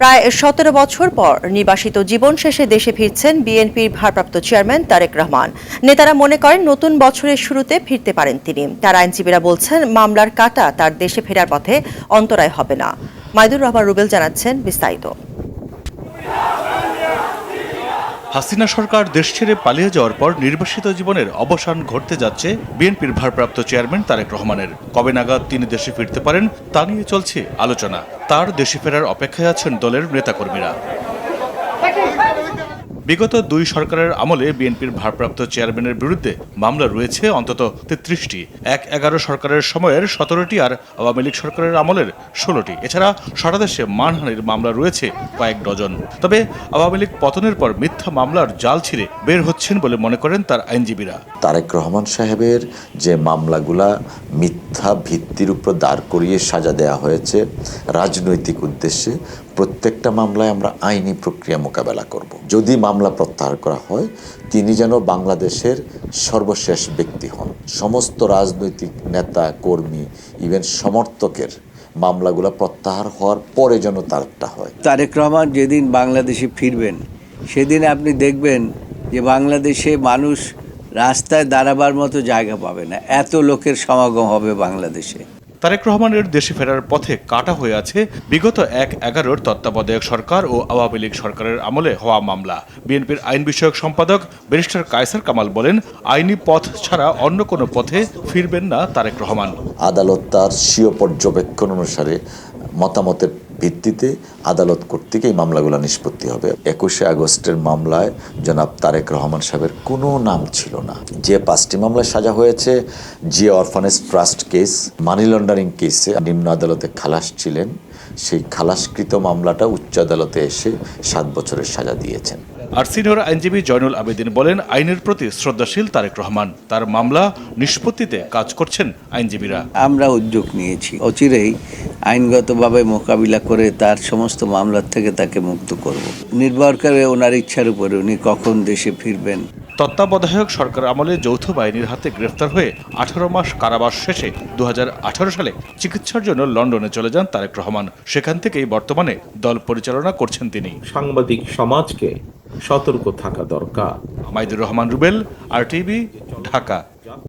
প্রায় সতেরো বছর পর নির্বাসিত জীবন শেষে দেশে ফিরছেন বিএনপির ভারপ্রাপ্ত চেয়ারম্যান তারেক রহমান। নেতারা মনে করেন নতুন বছরের শুরুতে ফিরতে পারেন তিনি। তার আইনজীবীরা বলছেন, মামলার কাটা তার দেশে ফেরার পথে অন্তরায় হবে না। মাইদুর রহমান রুবেল জানাচ্ছেন বিস্তারিত। হাসিনা সরকার দেশ ছেড়ে পালিয়ে যাওয়ার পর নির্বাসিত জীবনের অবসান ঘটতে যাচ্ছে বিএনপির ভারপ্রাপ্ত চেয়ারম্যান তারেক রহমানের। কবে নাগাদ তিনি দেশে ফিরতে পারেন, তা নিয়ে চলছে আলোচনা। তার দেশে ফেরার অপেক্ষায় আছেন দলের নেতাকর্মীরা। বিগত দুই সরকারের আমলে বিএনপির ভারপ্রাপ্ত চেয়ারম্যানের বিরুদ্ধে মামলা রয়েছে অন্তত তেত্রিশটি। এক এগারো সরকারের সময়ের সতেরোটি আর আওয়ামী লীগ সরকারের আমলের ষোলোটি। এছাড়া সারা দেশে মানহানির মামলা রয়েছে কয়েক ডজন। তবে আওয়ামী লীগ পতনের পর মিথ্যা মামলার জাল ছিঁড়ে বের হচ্ছেন বলে মনে করেন তার আইনজীবীরা। তারেক রহমান সাহেবের যে মামলাগুলা মিথ্যা ভিত্তির উপর দাঁড় করিয়ে সাজা দেওয়া হয়েছে রাজনৈতিক উদ্দেশ্যে। প্রত্যেকটা মামলায় আমরা আইনি প্রক্রিয়া মোকাবেলা করব। যদি মামলা প্রত্যাহার করা হয়, তিনি যেন বাংলাদেশের সর্বশেষ ব্যক্তি হন। সমস্ত রাজনৈতিক নেতা, কর্মী ইভেন সমর্থকের মামলাগুলো প্রত্যাহার হওয়ার পরে যেন তারটা হয়। তারেক রহমান যেদিন বাংলাদেশে ফিরবেন, সেদিন আপনি দেখবেন যে বাংলাদেশে মানুষ রাস্তায় দাঁড়াবার মতো জায়গা পাবে না। এত লোকের সমাগম হবে বাংলাদেশে। তারেক রহমানের দেশে ফেরার পথে কাটা হয়ে আছে বিগত এক এগারোর তত্ত্বাবধায়ক সরকার ও আওয়ামী লীগ সরকারের আমলে হওয়া মামলা। বিএনপির আইন বিষয়ক সম্পাদক ব্যারিস্টার কায়সার কামাল বলেন আইনি পথ ছাড়া অন্য কোনো পথে ফিরবেন না তারেক রহমান। আদালত তার স্বীয় পর্যবেক্ষণ অনুসারে মতামতের ভিত্তিতে আদালত কর্তৃক এই মামলাগুলো নিষ্পত্তি হবে। একুশে আগস্টের মামলায় জনাব তারেক রহমান সাহেবের কোনো নাম ছিল না। যে পাঁচটি মামলায় সাজা হয়েছে, যে orphanage trust case, money laundering কেসে নিম্ন আদালতে খালাস ছিলেন সেই খালাসকৃত মামলাটা উচ্চ আদালতে এসে সাত বছরের সাজা দিয়েছেন। আর সিনিয়র আইনজীবী জয়নুল আবেদিন বলেন আইনের প্রতি শ্রদ্ধাশীল তারেক রহমান। তার মামলা নিষ্পত্তিতে কাজ করছেন আইনজীবীরা। আমরা উদ্যোগ নিয়েছি। অচিরেই আইনগতভাবে মোকাবিলা করে তার সমস্ত মামলার থেকে তাকে মুক্ত করব। নির্ভর করে ওনার ইচ্ছার উপরে উনি কখন দেশে ফিরবেন তত্ত্বাবধায়ক সরকার আমলে যৌথ বাহিনীর হাতে গ্রেফতার হয়ে আঠারো মাস কারাবাস শেষে দু হাজার আঠারো সালে চিকিৎসার জন্য লন্ডনে চলে যান তারেক রহমান। সেখান থেকেই বর্তমানে দল পরিচালনা করছেন তিনি। সাংবাদিক সমাজকে সতর্ক থাকা দরকার। Maidur Rahman Rubel R TV Dhaka.